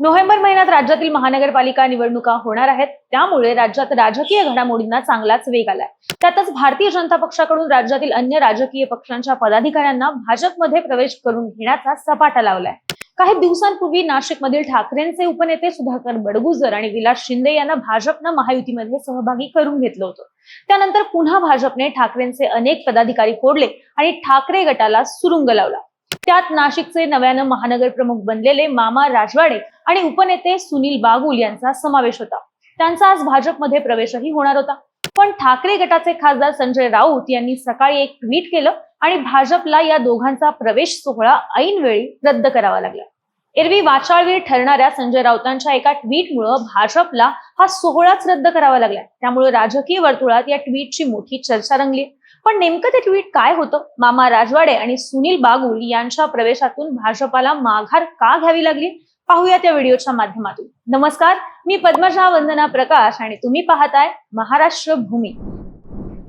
November महिन्यात राज्यातील महानगरपालिका निवडणुका होणार आहेत. त्यामुळे राज्यात राजकीय घडामोडींना चांगलाच वेग आलाय. त्यातच भारतीय जनता पक्षाकडून राज्यातील अन्य राजकीय पक्षांच्या पदाधिकाऱ्यांना भाजपमध्ये प्रवेश करून घेण्याचा सपाटा लावलाय. काही दिवसांपूर्वी नाशिकमधील ठाकरेंचे उपनेते सुधाकर बडगुजर आणि विलास शिंदे यांना भाजपनं महायुतीमध्ये सहभागी करून घेतलं होतं. त्यानंतर पुन्हा भाजपने ठाकरेंचे अनेक पदाधिकारी फोडले आणि ठाकरे गटाला सुरुंग लावला. त्यात नाशिकचे नव्यानं महानगर प्रमुख बनलेले मामा राजवाडे आणि उपनेते सुनील बागुल यांचा समावेश होता. त्यांचा आज भाजपमध्ये प्रवेशही होणार होता. पण ठाकरे गटाचे खासदार संजय राऊत यांनी सकाळी एक ट्विट केलं आणि भाजपला या दोघांचा प्रवेश सोहळा ऐनवेळी रद्द करावा लागला. एरवी वाचाळवीर ठरणाऱ्या संजय राऊतांच्या एका ट्विटमुळे भाजपला हा सोहळाच रद्द करावा लागला. त्यामुळे राजकीय वर्तुळात या ट्विटची मोठी चर्चा रंगली. पण नेमकं ते ट्विट काय होतं? मामा राजवाडे आणि सुनील बागुल यांच्या प्रवेशातून भाजपाला माघार का घ्यावी लागली? पाहूया त्या व्हिडिओच्या माध्यमातून. नमस्कार मी पद्मजा वंदना प्रकाश आणि तुम्ही पाहताय महाराष्ट्र भूमी.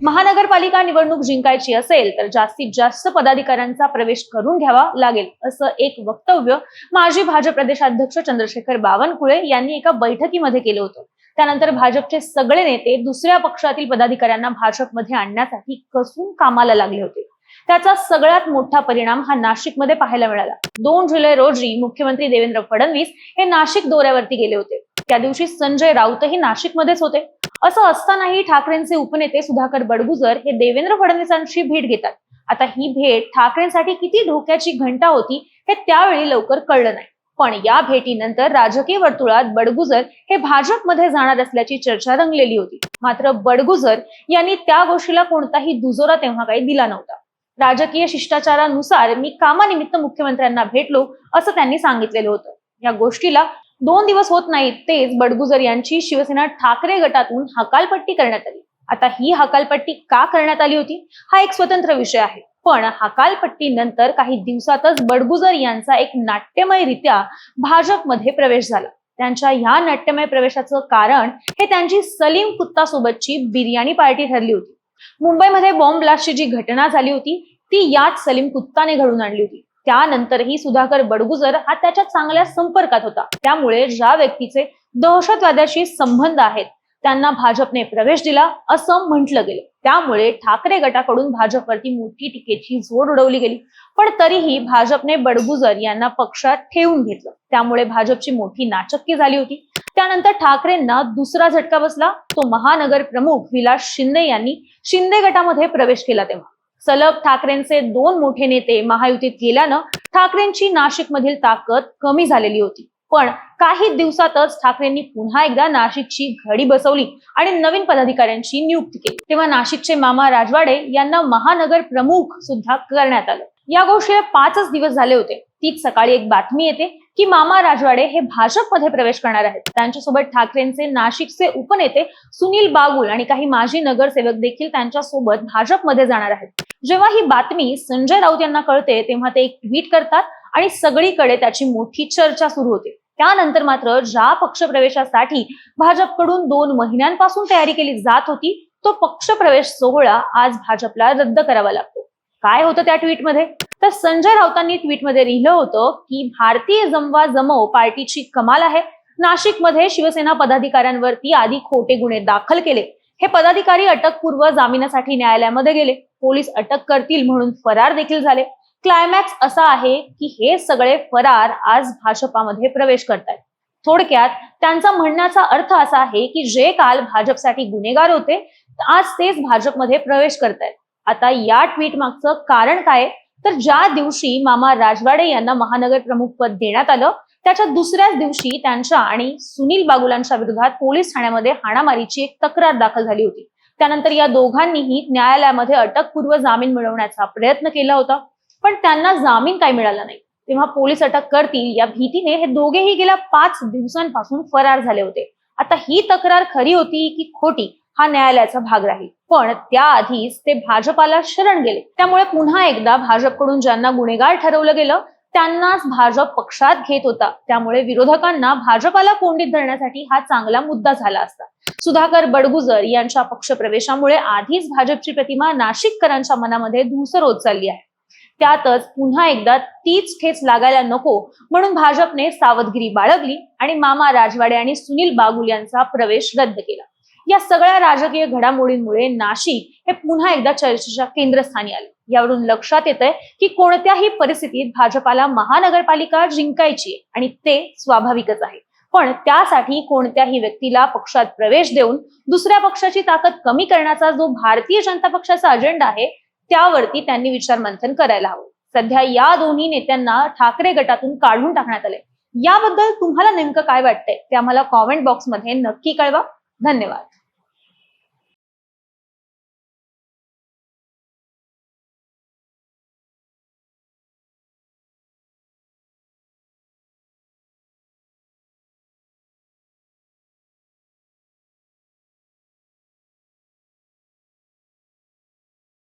महानगरपालिका निवडणूक जिंकायची असेल तर जास्तीत जास्त पदाधिकाऱ्यांचा प्रवेश करून घ्यावा लागेल असं एक वक्तव्य माजी भाजप प्रदेशाध्यक्ष चंद्रशेखर बावनकुळे यांनी एका बैठकीमध्ये केलं होतं. त्यानंतर भाजपचे सगळे नेते दुसऱ्या पक्षातील पदाधिकाऱ्यांना भाजपमध्ये आणण्यासाठी कसून कामाला लागले होते. त्याचा सगळ्यात मोठा परिणाम हा नाशिकमध्ये पाहायला मिळाला. दोन जुलै रोजी मुख्यमंत्री देवेंद्र फडणवीस हे नाशिक दौऱ्यावरती गेले होते. त्या दिवशी संजय राऊतही नाशिकमध्येच होते. असं असतानाही ठाकरेंचे उपनेते सुधाकर बडगुजर हे देवेंद्र फडणवीसांची भेट घेतात. आता ही भेट ठाकरेंसाठी किती धोक्याची घंटा होती हे त्यावेळी लवकर कळलं नाही. पण या भेटीनंतर राजकीय वर्तुळात बडगुजर हे भाजपमध्ये जाणार असल्याची चर्चा रंगलेली होती. मात्र बडगुजर यांनी त्या गोष्टीला कोणताही दुजोरा तेव्हा काही दिला नव्हता. राजकीय शिष्टाचारानुसार मी कामानिमित्त मुख्यमंत्र्यांना भेटलो असं त्यांनी सांगितलेलं होतं. या गोष्टीला दोन दिवस होत नाहीत तेच बडगुजर यांची शिवसेना ठाकरे गटातून हकालपट्टी करण्यात आली. आता ही हकालपट्टी का करण्यात आली होती? हा एक स्वतंत्र विषय आहे. पण हकालपट्टी नंतर काही दिवसातच बडगुजर यांचा एक नाट्यमयरित्या भाजपमध्ये प्रवेश झाला. त्यांच्या ह्या नाट्यमय प्रवेशाचं कारण हे त्यांची सलीम कुत्ता सोबतची बिर्याणी पार्टी ठरली होती. मुंबईमध्ये बॉम्ब ब्लास्टची जी घटना झाली होती ती याच सलीम कुत्ताने घडून आणली होती. त्यानंतरही सुधाकर बडगुजर हा त्याच्या चांगल्या संपर्कात होता. त्यामुळे ज्या व्यक्तीचे दहशतवाद्याशी संबंध आहेत त्यांना भाजपने प्रवेश दिला असं म्हटलं गेलं. त्यामुळे ठाकरे गटाकडून भाजपवरती मोठी टीकेची झोड उडवली गेली. पण तरीही भाजपने बडगुजर यांना पक्षात ठेवून घेतलं. त्यामुळे भाजपची मोठी नाचक्की झाली होती. त्यानंतर ठाकरेंना दुसरा झटका बसला. तो महानगर प्रमुख विलास शिंदे यांनी शिंदे गटामध्ये प्रवेश केला तेव्हा. सलग ठाकरेंचे दोन मोठे नेते महायुतीत गेल्यानं ठाकरेंची नाशिकमधील ताकद कमी झालेली होती. पण काही दिवसातच ठाकरेंनी पुन्हा एकदा नाशिकची घडी बसवली आणि नवीन पदाधिकाऱ्यांची नियुक्ती केली. तेव्हा नाशिकचे मामा राजवाडे यांना महानगर प्रमुख सुद्धा करण्यात आलं. या गोष्टीला पाचच दिवस झाले होते. तीच सकाळी एक बातमी येते की मामा राजवाडे हे भाजपमध्ये प्रवेश करणार आहेत. त्यांच्यासोबत ठाकरेंचे नाशिकचे उपनेते सुनील बागुल आणि काही माजी नगरसेवक देखील त्यांच्यासोबत भाजपमध्ये जाणार आहेत. जेव्हा ही बातमी संजय राऊत यांना कळते तेव्हा ते एक ट्विट करतात आणि सगळीकडे त्याची मोठी चर्चा सुरू होते. त्यानंतर मात्र ज्या पक्षप्रवेशासाठी भाजपकडून दोन महिन्यांपासून तयारी केली जात होती तो पक्षप्रवेश सोहळा आज भाजपला रद्द करावा लागतो. काय होतं त्या ट्विटमध्ये तर संजय राऊतांनी ट्विटमध्ये लिहिलं होतं की भारतीय जमवा जमव पार्टीची कमाल आहे. नाशिकमध्ये शिवसेना पदाधिकाऱ्यांवरती आधी खोटे गुन्हे दाखल केले. हे पदाधिकारी अटकपूर्व जामिनासाठी न्यायालयामध्ये गेले. पोलीस अटक करतील म्हणून फरार देखील झाले. क्लायमॅक्स असा आहे की हे सगळे फरार आज भाजपामध्ये प्रवेश करतायत. थोडक्यात त्यांचा म्हणण्याचा अर्थ असा आहे की जे काल भाजपसाठी गुन्हेगार होते आज तेच भाजपमध्ये प्रवेश करतायत. आता या ट्विट मागचं कारण काय? तर ज्या दिवशी मामा राजवाडे यांना महानगर प्रमुख पद देण्यात आलं त्याच्या दुसऱ्याच दिवशी त्यांच्या आणि सुनील बागुलांच्या विरोधात पोलीस ठाण्यामध्ये हाणामारीची एक तक्रार दाखल झाली होती. त्यानंतर या दोघांनीही न्यायालयामध्ये अटकपूर्व जामीन मिळवण्याचा प्रयत्न केला होता. पण त्यांना जामीन काय मिळाला नाही. तेव्हा पोलीस अटक करतील या भीतीने हे दोघेही गेल्या पाच दिवसांपासून फरार झाले होते. आता ही तक्रार खरी होती की खोटी हा न्यायालयाचा भाग राहील. पण त्याआधीच ते भाजपाला शरण गेले. त्यामुळे पुन्हा एकदा भाजपकडून ज्यांना गुन्हेगार ठरवलं गेलं त्यांनाच भाजप पक्षात घेत होता. त्यामुळे विरोधकांना भाजपाला कोंडीत धरण्यासाठी हा चांगला मुद्दा झाला असता. सुधाकर बडगुजर यांच्या पक्षप्रवेशामुळे आधीच भाजपची प्रतिमा नाशिककरांच्या मनामध्ये धुसर होत चालली आहे. त्यातच पुन्हा एकदा तीच ठेच लागायला नको म्हणून भाजपने सावधगिरी बाळगली आणि मामा राजवाडे आणि सुनील बागुल यांचा प्रवेश रद्द केला. या सगळ्या राजकीय घडामोडींमुळे नाशिक हे पुन्हा एकदा चर्चेच्या केंद्रस्थानी आले. यावरून लक्षात येत आहे की कोणत्याही परिस्थितीत भाजपाला महानगरपालिका जिंकायची आहे आणि ते स्वाभाविकच आहे. पण त्यासाठी कोणत्याही व्यक्तीला पक्षात प्रवेश देऊन दुसऱ्या पक्षाची ताकद कमी करण्याचा जो भारतीय जनता पक्षाचा अजेंडा आहे त्यावरती त्यांनी विचार मंथन करायला हवं. सध्या या दोन्ही नेत्यांना ठाकरे गटातून काढून टाकण्यात आले याबद्दल तुम्हाला नेमकं काय वाटतंय? ते आम्हाला कॉमेंट बॉक्समध्ये नक्की कळवा. धन्यवाद.